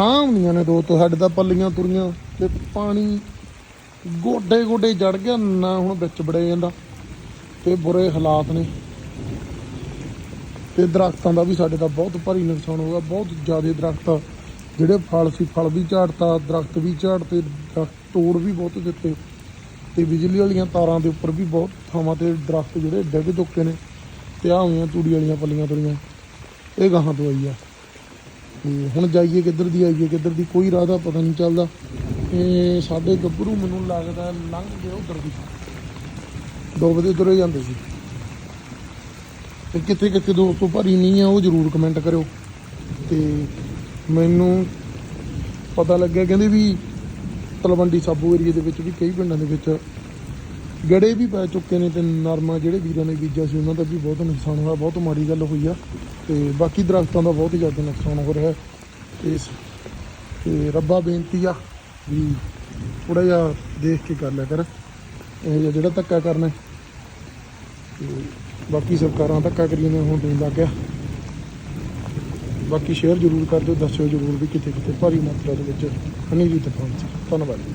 ਹਾਂ ਹੁੰਦੀਆਂ ਨੇ ਤੋਂ, ਸਾਡੇ ਤਾਂ ਪੱਲੀਆਂ ਤੁਰੀਆਂ ਤੇ ਪਾਣੀ ਗੋਡੇ ਗੋਡੇ ਚੜ ਗਿਆ, ਨਾ ਹੁਣ ਵਿੱਚ ਵੜਿਆ ਜਾਂਦਾ। ਤੇ ਬੁਰੇ ਹਾਲਾਤ ਨੇ। ਤੇ ਦਰਖਤਾਂ ਦਾ ਵੀ ਸਾਡੇ ਦਾ ਬਹੁਤ ਭਾਰੀ ਨੁਕਸਾਨ ਹੋਇਆ, ਬਹੁਤ ਜ਼ਿਆਦਾ ਦਰਖਤ ਜਿਹੜੇ ਫਲ ਸੀ, ਫਲ ਵੀ ਝਾੜਤਾ, ਦਰਖਤ ਵੀ ਝਾੜਤੇ, ਦਰਖਤ ਤੋੜ ਵੀ ਬਹੁਤ ਦਿੱਤੇ। ਤੇ ਬਿਜਲੀ ਵਾਲੀਆਂ ਤਾਰਾਂ ਦੇ ਉੱਪਰ ਵੀ ਬਹੁਤ ਥਾਵਾਂ ਤੇ ਦਰਖਤ ਜਿਹੜੇ ਡਿੱਗ ਚੁੱਕੇ ਨੇ। ਤੇ ਆ ਹੋਈਆਂ ਤੂੜੀ ਵਾਲੀਆਂ ਪੱਲੀਆਂ ਤੁਰੀਆਂ। ਇਹ ਗਾਹਾਂ ਤੋਂ ਆਈ ਆ। ਤੇ ਹੁਣ ਜਾਈਏ ਕਿੱਧਰ ਦੀ, ਆਈਏ ਕਿੱਧਰ ਦੀ, ਕੋਈ ਰਾਹ ਦਾ ਪਤਾ ਨਹੀਂ ਚੱਲਦਾ। ਇਹ ਸਾਡੇ ਗੱਭਰੂ ਮੈਨੂੰ ਲੱਗਦਾ ਲੰਘ ਗਏ ਉਧਰ ਦੀ। ਡੁੱਬਦੇ ਤੁਰੇ ਜਾਂਦੇ ਸੀ। ਤੇ ਕਿੱਥੇ ਕਿੱਥੇ ਦੋਸਤੋ ਭਰੀ ਨਹੀਂ ਆ, ਉਹ ਜਰੂਰ ਕਮੈਂਟ ਕਰਿਓ। ਤੇ ਮੈਨੂੰ ਪਤਾ ਲੱਗਿਆ, ਕਹਿੰਦੇ ਵੀ ਤਲਵੰਡੀ ਸਾਬੂ ਏਰੀਏ ਦੇ ਵਿੱਚ ਵੀ ਕਈ ਪਿੰਡਾਂ ਦੇ ਵਿੱਚ ਗੜੇ ਵੀ ਪੈ ਚੁੱਕੇ ਨੇ ਤੇ ਨਰਮਾ ਜਿਹੜੇ ਵੀਰਾਂ ਨੇ ਬੀਜਿਆ ਸੀ, ਉਹਨਾਂ ਦਾ ਵੀ ਬਹੁਤ ਨੁਕਸਾਨ ਹੋਇਆ, ਬਹੁਤ ਮਾੜੀ ਗੱਲ ਹੋਈ ਆ। ਤੇ ਬਾਕੀ ਦਰਖਤਾਂ ਦਾ ਬਹੁਤ ਜ਼ਿਆਦਾ ਨੁਕਸਾਨ ਹੋ ਰਿਹਾ ਹੈ। ਤੇ ਰੱਬਾ ਬੇਨਤੀ ਆ ਵੀ ਥੋੜਾ ਜਿਹਾ ਦੇਖ ਕੇ ਕਰ ਲਿਆ ਕਰ। ਇਹ ਜਿਹਾ ਜਿਹੜਾ ਧੱਕਾ ਕਰਨਾ ਹੈ। ਤੇ ਬਾਕੀ ਸਰਕਾਰਾਂ ਧੱਕਾ ਕਰੀ ਜਾਂਦੀਆਂ ਹੁਣ ਦੇਣ ਲੱਗ ਗਿਆ। ਬਾਕੀ ਸ਼ੇਅਰ ਜ਼ਰੂਰ ਕਰ ਦਿਓ, ਦੱਸਿਓ ਜ਼ਰੂਰ ਵੀ ਕਿਤੇ ਕਿਤੇ ਭਾਰੀ ਮਾਤਰਾ ਦੇ ਵਿੱਚ ਹਨੀ ਦੀ ਤੂਫਾਨ ਧੰਨਵਾਦ। ਜੀ